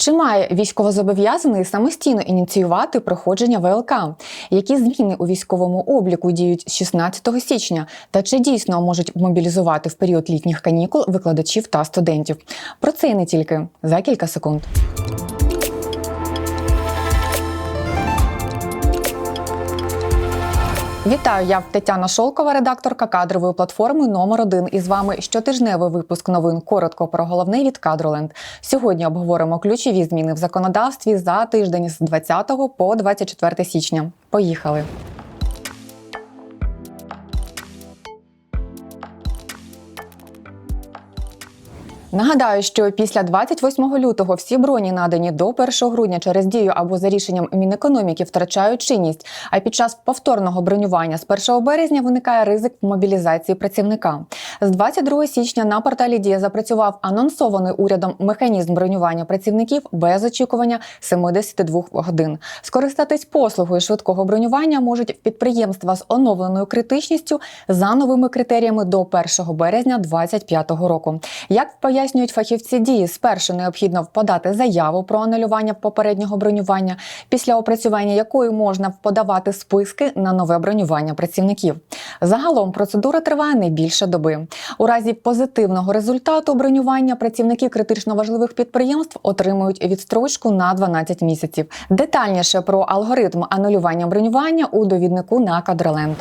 Чи має військовозобов'язаний самостійно ініціювати проходження ВЛК? Які зміни у військовому обліку діють з 16 січня? Та чи дійсно можуть мобілізувати в період літніх канікул викладачів та студентів? Про це і не тільки за кілька секунд. Вітаю, я Тетяна Шолкова, редакторка кадрової платформи номер 1 І з вами щотижневий випуск новин коротко про головне від Кадроленд. Сьогодні обговоримо ключові зміни в законодавстві за тиждень з 20 по 24 січня. Поїхали. Нагадаю, що після 28 лютого всі броні, надані до 1 грудня через дію або за рішенням Мінекономіки, втрачають чинність. А під час повторного бронювання з 1 березня виникає ризик мобілізації працівника. З 22 січня на порталі Дія запрацював анонсований урядом механізм бронювання працівників без очікування 72 годин. Скористатись послугою швидкого бронювання можуть підприємства з оновленою критичністю за новими критеріями до 1 березня 2025 року. Як пояснюють фахівці дії, спершу необхідно подати заяву про анулювання попереднього бронювання, після опрацювання якої можна подавати списки на нове бронювання працівників. Загалом процедура триває не більше доби. У разі позитивного результату бронювання працівники критично важливих підприємств отримують відстрочку на 12 місяців. Детальніше про алгоритм анулювання бронювання у довіднику на Кадроленд.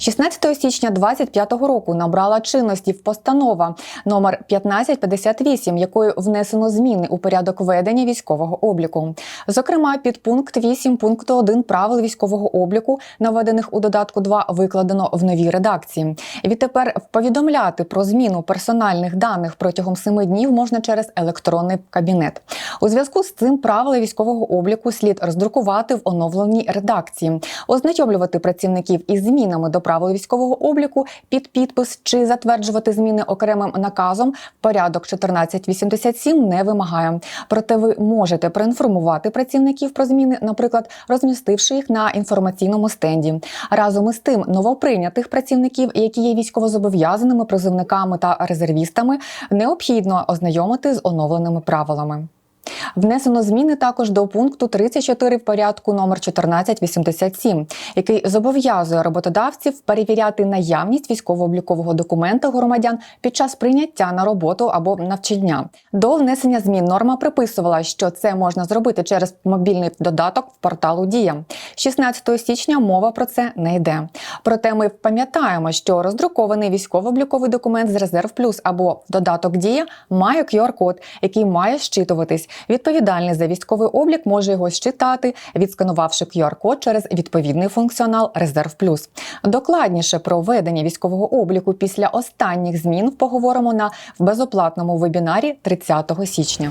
16 січня 2025 року набрала чинності в постанова номер 1558, якою внесено зміни у порядок ведення військового обліку. Зокрема, під пункт 8 пункту 1 правил військового обліку, наведених у додатку 2, викладено в новій редакції. Відтепер повідомляти про зміну персональних даних протягом 7 днів можна через електронний кабінет. У зв'язку з цим правила військового обліку слід роздрукувати в оновленій редакції, ознайомлювати працівників із змінами до правил військового обліку під підпис чи затверджувати зміни окремим наказом. Порядок 1487 не вимагає. Проте ви можете проінформувати працівників про зміни, наприклад, розмістивши їх на інформаційному стенді. Разом із тим, новоприйнятих працівників, які є військовозобов'язаними призовниками та резервістами, необхідно ознайомити з оновленими правилами. Внесено зміни також до пункту 34 в порядку номер 1487, який зобов'язує роботодавців перевіряти наявність військово-облікового документа громадян під час прийняття на роботу або навчання. До внесення змін норма приписувала, що це можна зробити через мобільний додаток в порталу Дія. 16 січня мова про це не йде. Проте ми пам'ятаємо, що роздрукований військово-обліковий документ з резерв плюс або додаток Дія має QR-код, який має щитуватись. Відповідальний за військовий облік може його считати, відсканувавши QR-код через відповідний функціонал Резерв Плюс. Докладніше про ведення військового обліку після останніх змін поговоримо на в безоплатному вебінарі 30 січня.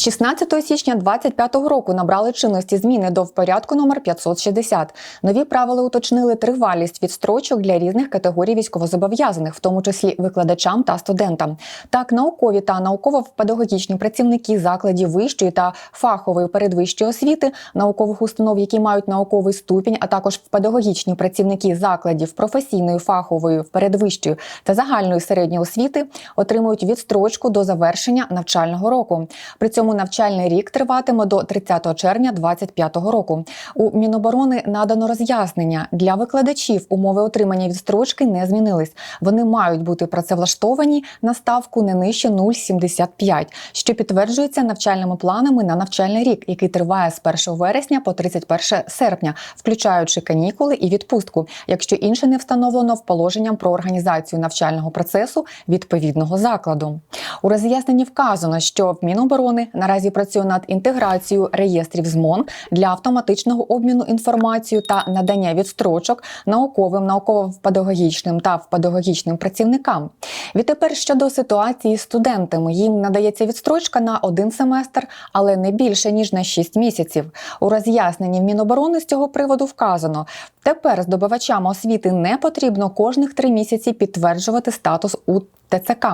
З 16 січня 2025 року набрали чинності зміни до порядку номер 560. Нові правила уточнили тривалість відстрочок для різних категорій військовозобов'язаних, в тому числі викладачам та студентам. Так, наукові та науково-педагогічні працівники закладів вищої та фахової передвищої освіти, наукових установ, які мають науковий ступінь, а також педагогічні працівники закладів професійної фахової передвищої та загальної середньої освіти отримують відстрочку до завершення навчального року. При цьому навчальний рік триватиме до 30 червня 2025 року. У Міноборони надано роз'яснення для викладачів. Умови отримання відстрочки не змінились. Вони мають бути працевлаштовані на ставку не нижче 0,75, що підтверджується навчальними планами на навчальний рік, який триває з 1 вересня по 31 серпня, включаючи канікули і відпустку, якщо інше не встановлено в положенням про організацію навчального процесу відповідного закладу. У роз'ясненні вказано, що в Міноборони наразі працює над інтеграцією реєстрів ЗМОН для автоматичного обміну інформацією та надання відстрочок науковим, науково-педагогічним та педагогічним працівникам. Відтепер щодо ситуації з студентами, їм надається відстрочка на один семестр, але не більше ніж на 6 місяців. У роз'ясненні в Міноборони з цього приводу вказано: тепер здобувачам освіти не потрібно кожних три місяці підтверджувати статус у ТЦК.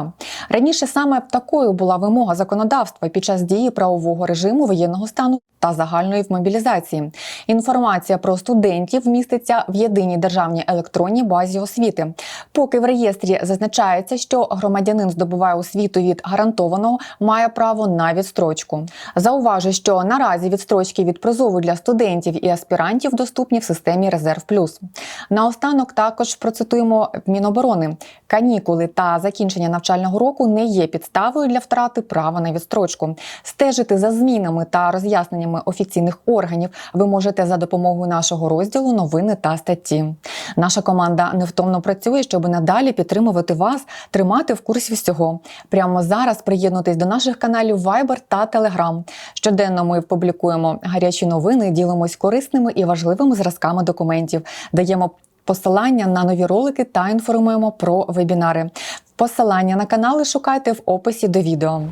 Раніше саме такою була вимога законодавства під час дії правового режиму воєнного стану та загальної мобілізації. Інформація про студентів міститься в єдиній державній електронній базі освіти. Поки в реєстрі зазначається, що громадянин здобуває освіту від гарантованого, має право на відстрочку. Зауважу, що наразі відстрочки від призову для студентів і аспірантів доступні в системі Резерв Плюс. Наостанок також процитуємо Міноборони. Канікули та закінчення навчального року не є підставою для втрати права на відстрочку. Стежити за змінами та роз'ясненнями офіційних органів ви можете за допомогою нашого розділу новини та статті. Наша команда невтомно працює, щоб надалі підтримувати вас, тримати в курсі всього. Прямо зараз приєднуйтесь до наших каналів Viber та Telegram. Щоденно ми публікуємо гарячі новини, ділимось корисними і важливими зразками документів, даємо посилання на нові ролики та інформуємо про вебінари. Посилання на канали шукайте в описі до відео.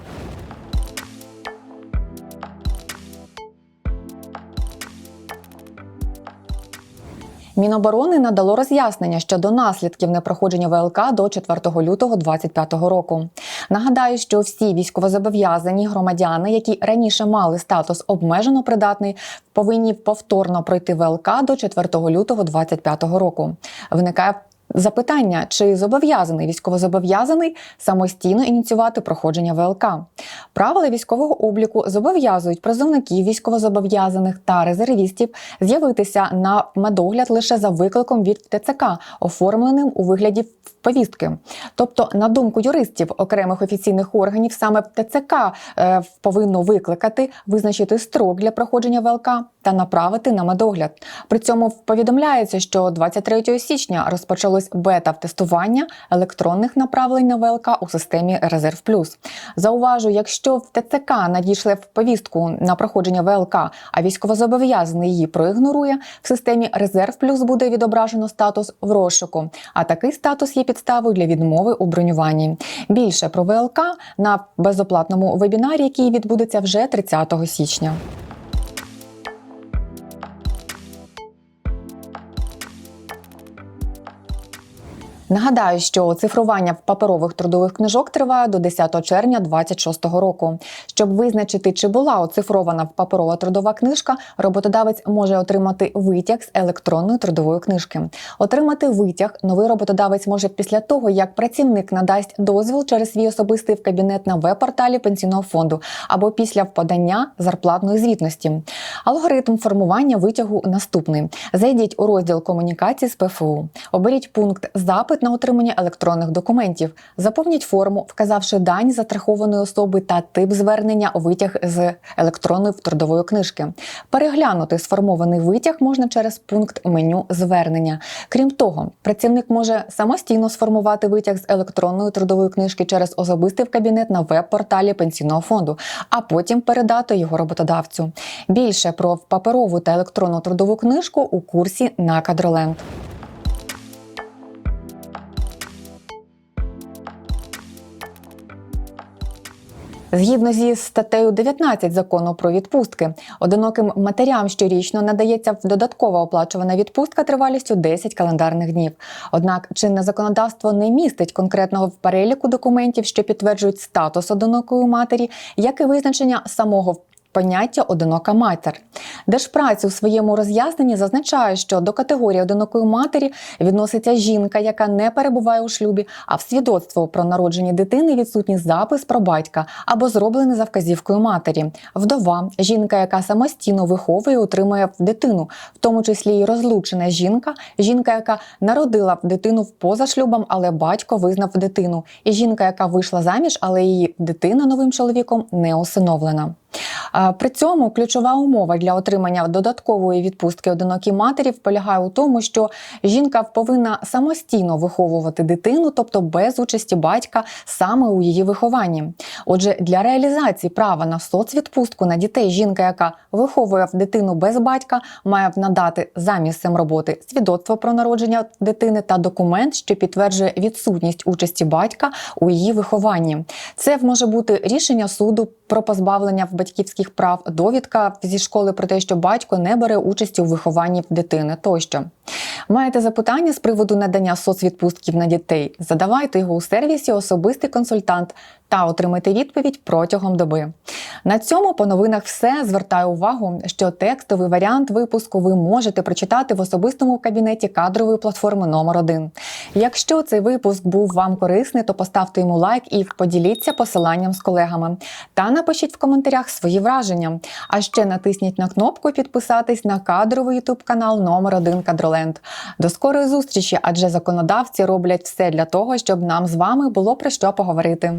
Міноборони надало роз'яснення щодо наслідків непроходження ВЛК до 4 лютого 2025 року. Нагадаю, що всі військовозобов'язані громадяни, які раніше мали статус обмежено придатний, повинні повторно пройти ВЛК до 4 лютого 2025 року. Виникає Запитання, чи зобов'язаний військовозобов'язаний самостійно ініціювати проходження ВЛК. Правила військового обліку зобов'язують призовників військовозобов'язаних та резервістів з'явитися на медогляд лише за викликом від ТЦК, оформленим у вигляді повістки. Тобто, на думку юристів окремих офіційних органів, саме ТЦК е, повинно викликати, визначити строк для проходження ВЛК та направити на медогляд. При цьому повідомляється, що 23 січня розпочалось бета-тестування електронних направлень на ВЛК у системі Резерв Плюс. Зауважу, якщо в ТЦК надійшли в повістку на проходження ВЛК, а військовозобов'язаний її проігнорує, в системі Резерв Плюс буде відображено статус в розшуку. А такий статус є підставою для відмови у бронюванні. Більше про ВЛК на безоплатному вебінарі, який відбудеться вже 30 січня. Нагадаю, що цифрування паперових трудових книжок триває до 10 червня 2026 року. Щоб визначити, чи була оцифрована паперова трудова книжка, роботодавець може отримати витяг з електронної трудової книжки. Отримати витяг новий роботодавець може після того, як працівник надасть дозвіл через свій особистий в кабінет на веб-порталі пенсійного фонду або після подання зарплатної звітності. Алгоритм формування витягу наступний: зайдіть у розділ комунікації з ПФУ, оберіть пункт запит на отримання електронних документів, заповніть форму, вказавши дані застрахованої особи та тип звернення витяг з електронної трудової книжки. Переглянути сформований витяг можна через пункт меню звернення. Крім того, працівник може самостійно сформувати витяг з електронної трудової книжки через особистий кабінет на веб-порталі пенсійного фонду, а потім передати його роботодавцю. Більше про паперову та електронну трудову книжку у курсі на кадроленд. Згідно зі статтею 19 закону про відпустки, одиноким матерям щорічно надається додаткова оплачувана відпустка тривалістю 10 календарних днів. Однак чинне законодавство не містить конкретного переліку документів, що підтверджують статус одинокої матері, як і визначення самого поняття одинока матір. Держпраці у своєму роз'ясненні зазначає, що до категорії одинокої матері відноситься жінка, яка не перебуває у шлюбі, а в свідоцтво про народження дитини відсутній запис про батька або зроблений за вказівкою матері, вдова, жінка, яка самостійно виховує, утримує дитину, в тому числі і розлучена жінка, жінка, яка народила дитину поза шлюбом, але батько визнав дитину, і жінка, яка вийшла заміж, але її дитина новим чоловіком не усиновлена. При цьому ключова умова для отримання додаткової відпустки одинокій матері полягає у тому, що жінка повинна самостійно виховувати дитину, тобто без участі батька саме у її вихованні. Отже, для реалізації права на соцвідпустку на дітей жінка, яка виховує дитину без батька, має надати за місцем роботи свідоцтво про народження дитини та документ, що підтверджує відсутність участі батька у її вихованні. Це може бути рішення суду про позбавлення в батьківських прав, довідка зі школи про те, що батько не бере участі у вихованні дитини тощо. Маєте запитання з приводу надання соцвідпустків на дітей? Задавайте його у сервісі Особистий консультант та отримайте відповідь протягом доби. На цьому по новинах все. Звертаю увагу, що текстовий варіант випуску ви можете прочитати в особистому кабінеті кадрової платформи номер 1 Якщо цей випуск був вам корисний, то поставте йому лайк і поділіться посиланням з колегами. Та напишіть в коментарях свої враження. А ще натисніть на кнопку підписатись на кадровий ютуб канал номер 1 Кадроленд. До скорої зустрічі, адже законодавці роблять все для того, щоб нам з вами було про що поговорити.